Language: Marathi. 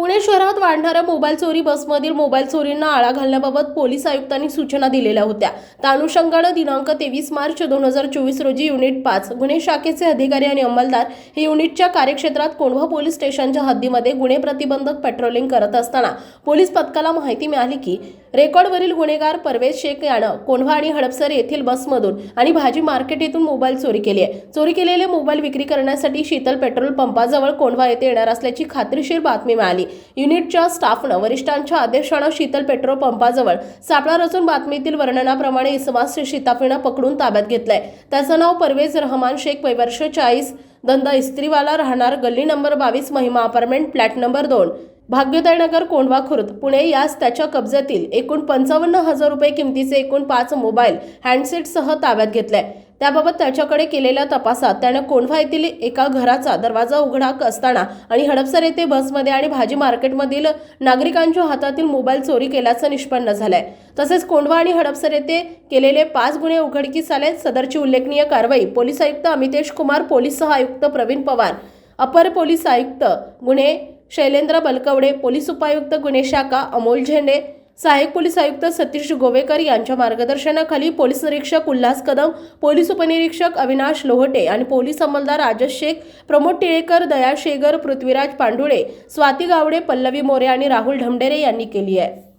पुणे शहरात वाढणाऱ्या मोबाईल चोरी बसमधील मोबाईल चोरींना आळा घालण्याबाबत पोलीस आयुक्तांनी सूचना दिलेल्या होत्या. त्या अनुषंगानं दिनांक तेवीस मार्च दोन हजार चोवीस रोजी युनिट पाच गुन्हे शाखेचे अधिकारी आणि अंमलदार हे युनिटच्या कार्यक्षेत्रात कोंढवा पोलीस स्टेशनच्या हद्दीमध्ये गुन्हे प्रतिबंधक पेट्रोलिंग करत असताना पोलीस पथकाला माहिती मिळाली की रेकॉर्डवरील गुन्हेगार परवेज शेख यानं कोंढवा आणि हडपसर येथील बसमधून आणि भाजी मार्केट येथून मोबाईल चोरी केली आहे. चोरी केलेले मोबाईल विक्री करण्यासाठी शीतल पेट्रोल पंपाजवळ कोंढवा येथे येणार असल्याची खात्रीशीर बातमी मिळाली. युनिटच्या स्टाफनं वरिष्ठांच्या आदेशानं शीतल पेट्रोल पंपाजवळ सापळा रचून बातमीतील वर्णनाप्रमाणे इसमास शिताफीनं पकडून ताब्यात घेतलंय. त्याचं नाव परवेज रहमान शेख वैवर्ष चाळीस धंदा इस्त्रीवाला राहणार गल्ली नंबर बावीस महिमा अपार्टमेंट फ्लॅट नंबर दोन. भाग्योदयनगर कोंढवा खुर्द पुणे यास त्याच्या कब्जातील एकूण पंचावन्न हजार रुपये किमतीचे एकूण पाच मोबाईल हँडसेटसह ताब्यात घेतलाय. त्याबाबत त्याच्याकडे केलेल्या तपासात त्यानं कोंढवा येथील एका घराचा दरवाजा उघडा असताना आणि हडपसर येथे बसमध्ये आणि भाजी मार्केटमधील नागरिकांच्या हातातील मोबाईल चोरी केल्याचं निष्पन्न झालंय. तसेच कोंढवा आणि हडपसर येथे केलेले पाच गुन्हे उघडकीस आले सदरची उल्लेखनीय कारवाई पोलीस आयुक्त अमितेश कुमार पोलीस सह आयुक्त प्रवीण पवार अपर पोलीस आयुक्त गुन्हे शैलेंद्र बलकवडे पोलीस उपायुक्त गुन्हे शाखा अमोल झेंडे सहाय्यक पोलीस आयुक्त सतीश गोवेकर यांच्या मार्गदर्शनाखाली पोलीस निरीक्षक उल्हास कदम पोलीस उपनिरीक्षक अविनाश लोहटे आणि पोलीस अंमलदार राजेश शेख प्रमोद टिळेकर दया शेगर पृथ्वीराज पांडुळे स्वाती गावडे पल्लवी मोरे आणि राहुल ढमडेरे यांनी केली आहे.